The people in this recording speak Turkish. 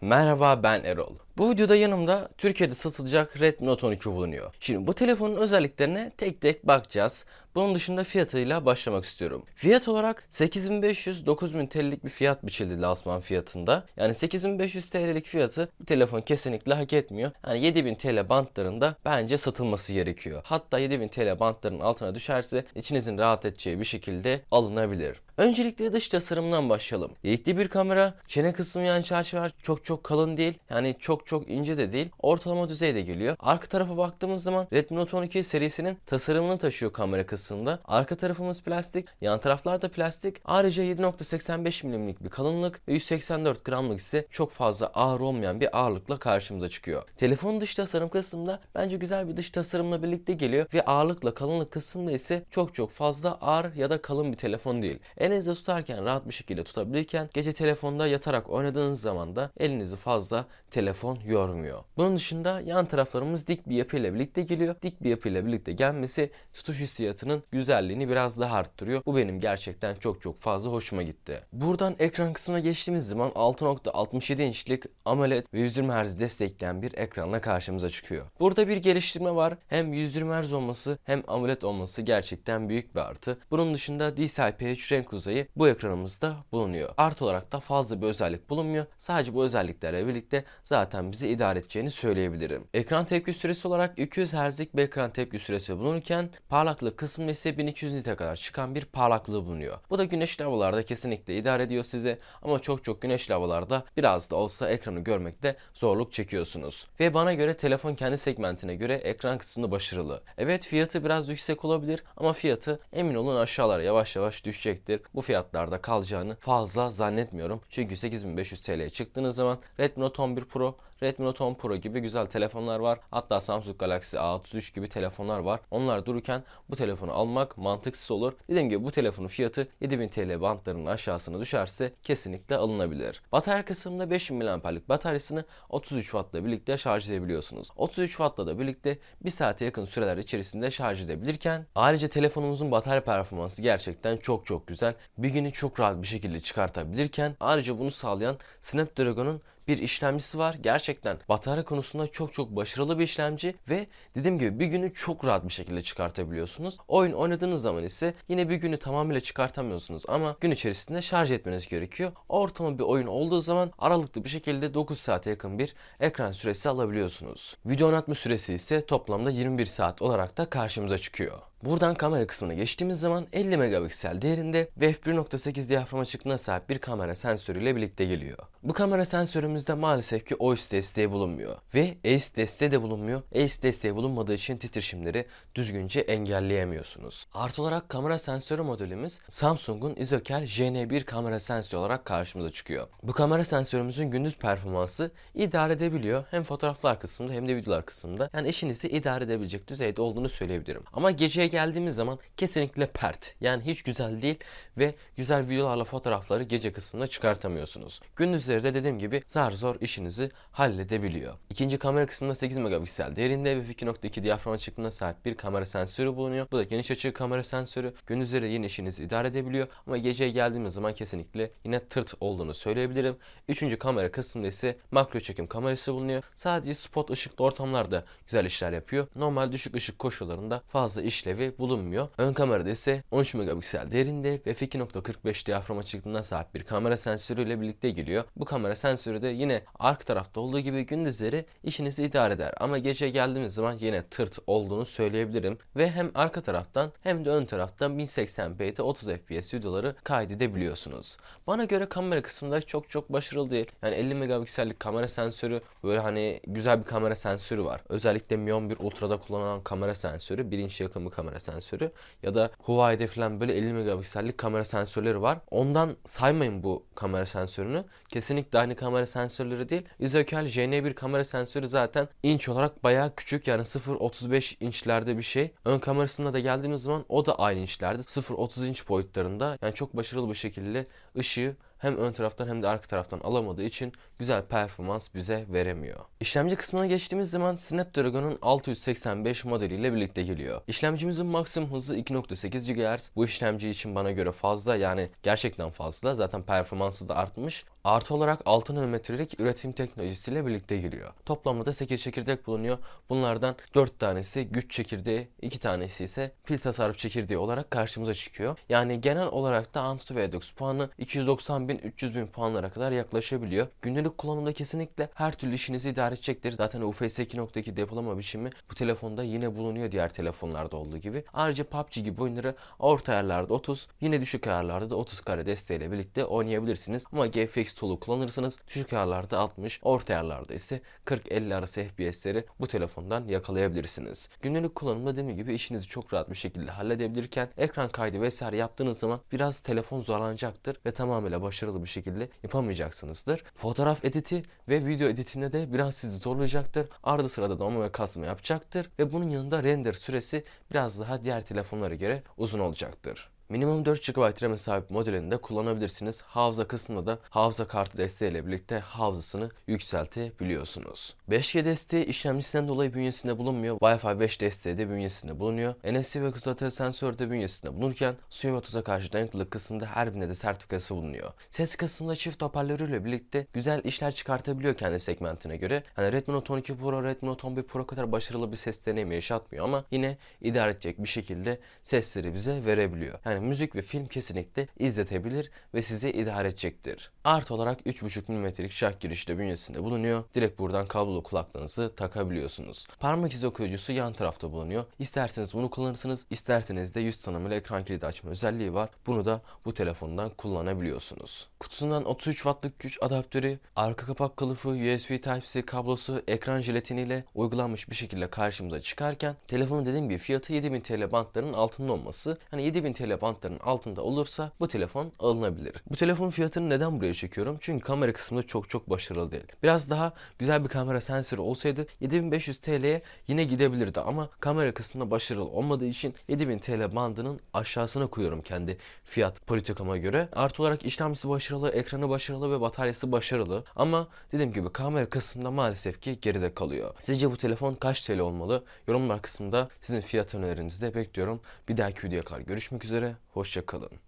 Merhaba ben Erol. Bu videoda yanımda Türkiye'de satılacak Redmi Note 12 bulunuyor. Şimdi bu telefonun özelliklerine tek tek bakacağız. Bunun dışında fiyatıyla başlamak istiyorum. Fiyat olarak 8500-9000 TL'lik bir fiyat biçildi lansman fiyatında. Yani 8500 TL'lik fiyatı bu telefon kesinlikle hak etmiyor. Yani 7000 TL bantlarında bence satılması gerekiyor. Hatta 7000 TL bantların altına düşerse içinizin rahat edeceği bir şekilde alınabilir. Öncelikle dış tasarımdan başlayalım. Delikli bir kamera, çene kısmı yan çerçeveler çok çok kalın değil. Yani çok çok ince de değil. Ortalama düzeyde geliyor. Arka tarafa baktığımız zaman Redmi Note 12 serisinin tasarımını taşıyor kamera kısmında. Arka tarafımız plastik, yan taraflar da plastik. Ayrıca 7.85 mm'lik bir kalınlık ve 184 gramlık ise çok fazla ağır olmayan bir ağırlıkla karşımıza çıkıyor. Telefonun dış tasarım kısmında bence güzel bir dış tasarımla birlikte geliyor ve ağırlıkla kalınlık kısmında ise çok çok fazla ağır ya da kalın bir telefon değil. Elinizde tutarken rahat bir şekilde tutabilirken gece telefonda yatarak oynadığınız zaman da elinizi fazla telefon yormuyor. Bunun dışında yan taraflarımız dik bir yapıyla birlikte geliyor. Dik bir yapıyla birlikte gelmesi tutuş hissiyatının güzelliğini biraz daha arttırıyor. Bu benim gerçekten çok çok fazla hoşuma gitti. Buradan ekran kısmına geçtiğimiz zaman 6.67 inçlik AMOLED ve 120 Hz destekleyen bir ekranla karşımıza çıkıyor. Burada bir geliştirme var. Hem 120 Hz olması hem AMOLED olması gerçekten büyük bir artı. Bunun dışında DCI-P3 renk uzayı bu ekranımızda bulunuyor. Artı olarak da fazla bir özellik bulunmuyor. Sadece bu özelliklerle birlikte zaten bizi idare edeceğini söyleyebilirim. Ekran tepki süresi olarak 200 Hz'lik bir ekran tepki süresi bulunurken parlaklık kısmında ise 1200 nite kadar çıkan bir parlaklığı bulunuyor. Bu da güneşli havalarda kesinlikle idare ediyor size ama çok çok güneşli havalarda biraz da olsa ekranı görmekte zorluk çekiyorsunuz. Ve bana göre telefon kendi segmentine göre ekran kısmında başarılı. Evet fiyatı biraz yüksek olabilir ama fiyatı emin olun aşağılara yavaş yavaş düşecektir. Bu fiyatlarda kalacağını fazla zannetmiyorum. Çünkü 8500 TL'ye çıktığınız zaman Redmi Note 11 Pro Redmi Note 10 Pro gibi güzel telefonlar var. Hatta Samsung Galaxy A33 gibi telefonlar var. Onlar dururken bu telefonu almak mantıksız olur. Dediğim gibi bu telefonun fiyatı 7000 TL bantlarının aşağısına düşerse kesinlikle alınabilir. Batarya kısmında 5000 mAh'lik bataryasını 33 Watt'la birlikte şarj edebiliyorsunuz. 33 Watt'la da birlikte 1 saate yakın süreler içerisinde şarj edebilirken ayrıca telefonumuzun batarya performansı gerçekten çok çok güzel. Bir günü çok rahat bir şekilde çıkartabilirken ayrıca bunu sağlayan Snapdragon'un bir işlemcisi var. Gerçekten batarya konusunda çok çok başarılı bir işlemci ve dediğim gibi bir günü çok rahat bir şekilde çıkartabiliyorsunuz. Oyun oynadığınız zaman ise yine bir günü tamamıyla çıkartamıyorsunuz ama gün içerisinde şarj etmeniz gerekiyor. Ortalama bir oyun olduğu zaman aralıklı bir şekilde 9 saate yakın bir ekran süresi alabiliyorsunuz. Video oynatma süresi ise toplamda 21 saat olarak da karşımıza çıkıyor. Buradan kamera kısmına geçtiğimiz zaman 50 megapiksel değerinde ve f1.8 diyafram açıklığına sahip bir kamera sensörüyle birlikte geliyor. Bu kamera sensörümüzde maalesef ki OIS desteği bulunmuyor ve ACE desteği de bulunmuyor. ACE desteği bulunmadığı için titreşimleri düzgünce engelleyemiyorsunuz. Artı olarak kamera sensörü modelimiz Samsung'un Isocal JN1 kamera sensörü olarak karşımıza çıkıyor. Bu kamera sensörümüzün gündüz performansı idare edebiliyor. Hem fotoğraflar kısmında hem de videolar kısmında. Yani işinizi idare edebilecek düzeyde olduğunu söyleyebilirim. Ama geceye geldiğimiz zaman kesinlikle pert. Yani hiç güzel değil ve güzel videolarla fotoğrafları gece kısmında çıkartamıyorsunuz. Gündüzleri de dediğim gibi zar zor işinizi halledebiliyor. İkinci kamera kısmında 8 megapiksel değerinde ve 2.2 diyafram açıklığına sahip bir kamera sensörü bulunuyor. Bu da geniş açı kamera sensörü. Gündüzleri yine işinizi idare edebiliyor ama geceye geldiğimiz zaman kesinlikle yine tırt olduğunu söyleyebilirim. Üçüncü kamera kısmında ise makro çekim kamerası bulunuyor. Sadece spot ışıklı ortamlarda güzel işler yapıyor. Normal düşük ışık koşullarında fazla işlevi bulunmuyor. Ön kamerada ise 13 megapiksel değerinde ve f2.45 diyafram açıklığına sahip bir kamera sensörüyle birlikte geliyor. Bu kamera sensörü de yine arka tarafta olduğu gibi gündüzleri işinizi idare eder. Ama gece geldiğimiz zaman yine tırt olduğunu söyleyebilirim. Ve hem arka taraftan hem de ön taraftan 1080p'de 30 fps videoları kaydedebiliyorsunuz. Bana göre kamera kısmında çok çok başarılı değil. Yani 50 megapiksellik kamera sensörü böyle hani güzel bir kamera sensörü var. Özellikle Mi 11 Ultra'da kullanılan kamera sensörü 1 inç yakın bir kamera sensörü ya da Huawei'de falan böyle 50 megapiksellik kamera sensörleri var. Ondan saymayın bu kamera sensörünü. Kesinlikle aynı kamera sensörleri değil. Isocal JN1 kamera sensörü zaten inç olarak bayağı küçük yani 0.35 inçlerde bir şey. Ön kamerasında da geldiğimiz zaman o da aynı inçlerde 0.30 inç boyutlarında. Yani çok başarılı bir şekilde ışığı hem ön taraftan hem de arka taraftan alamadığı için güzel performans bize veremiyor. İşlemci kısmına geçtiğimiz zaman Snapdragon'un 685 modeliyle birlikte geliyor. İşlemcimizin maksimum hızı 2.8 GHz. Bu işlemci için bana göre fazla yani gerçekten fazla. Zaten performansı da artmış. Artı olarak 6 nanometrelik üretim teknolojisiyle birlikte geliyor. Toplamda da 8 çekirdek bulunuyor. Bunlardan 4 tanesi güç çekirdeği, 2 tanesi ise pil tasarruf çekirdeği olarak karşımıza çıkıyor. Yani genel olarak da Antutu Vedox puanı 290 bin 300 bin puanlara kadar yaklaşabiliyor. Günlük kullanımda kesinlikle her türlü işinizi idare edecektir. Zaten UFS 2.2 depolama biçimi bu telefonda yine bulunuyor diğer telefonlarda olduğu gibi. Ayrıca PUBG gibi oyunları orta ayarlarda 30, yine düşük ayarlarda da 30 kare desteğiyle birlikte oynayabilirsiniz. Ama GFX tool'u kullanırsanız düşük ayarlarda 60, orta ayarlarda ise 40-50 arası FPS'leri bu telefondan yakalayabilirsiniz. Günlük kullanımda dediğim gibi işinizi çok rahat bir şekilde halledebilirken ekran kaydı vesaire yaptığınız zaman biraz telefon zorlanacaktır ve tamamıyla başarılı bir şekilde yapamayacaksınızdır. Fotoğraf editi ve video editinde de biraz sizi zorlayacaktır. Arada sırada donma ve kasma yapacaktır ve bunun yanında render süresi biraz daha diğer telefonlara göre uzun olacaktır. Minimum 4 GB RAM'e sahip modelini de kullanabilirsiniz. Hafıza kısmında da hafıza kartı desteğiyle birlikte hafızasını yükseltebiliyorsunuz. 5G desteği işlemcisinden dolayı bünyesinde bulunmuyor. Wi-Fi 5 desteği de bünyesinde bulunuyor. NFC ve kızılötesi sensör de bünyesinde bulunurken suya ve tuza karşı dayanıklılık kısmında her birinde de sertifikası bulunuyor. Ses kısmında çift hoparlörüyle birlikte güzel işler çıkartabiliyor kendi segmentine göre. Hani Redmi Note 12 Pro, Redmi Note 11 Pro kadar başarılı bir ses deneyimi yaşatmıyor ama yine idare edecek bir şekilde sesleri bize verebiliyor. Yani müzik ve film kesinlikle izletebilir ve sizi idare edecektir. Artı olarak 3.5 mm'lik şarj girişi de bünyesinde bulunuyor. Direkt buradan kablolu kulaklığınızı takabiliyorsunuz. Parmak izi okuyucusu yan tarafta bulunuyor. İsterseniz bunu kullanırsınız, isterseniz de yüz tanımıyla ekran kilidi açma özelliği var. Bunu da bu telefondan kullanabiliyorsunuz. Kutusundan 33 wattlık güç adaptörü, arka kapak kılıfı, USB Type-C kablosu, ekran jelatiniyle uygulanmış bir şekilde karşımıza çıkarken telefonun dediğim gibi fiyatı 7000 TL bantlarının altında olması. Hani 7000 TL bantlarının altında olursa bu telefon alınabilir. Bu telefonun fiyatını neden buraya çekiyorum? Çünkü kamera kısmında çok çok başarılı değil. Biraz daha güzel bir kamera sensörü olsaydı 7500 TL'ye yine gidebilirdi ama kamera kısmında başarılı olmadığı için 7000 TL bandının aşağısına koyuyorum kendi fiyat politikama göre. Artı olarak işlemcisi başarılı, ekranı başarılı ve bataryası başarılı. Ama dediğim gibi kamera kısmında maalesef ki geride kalıyor. Sizce bu telefon kaç TL olmalı? Yorumlar kısmında sizin fiyat önerilerinizi de bekliyorum. Bir dahaki videoya kadar görüşmek üzere. Hoşçakalın.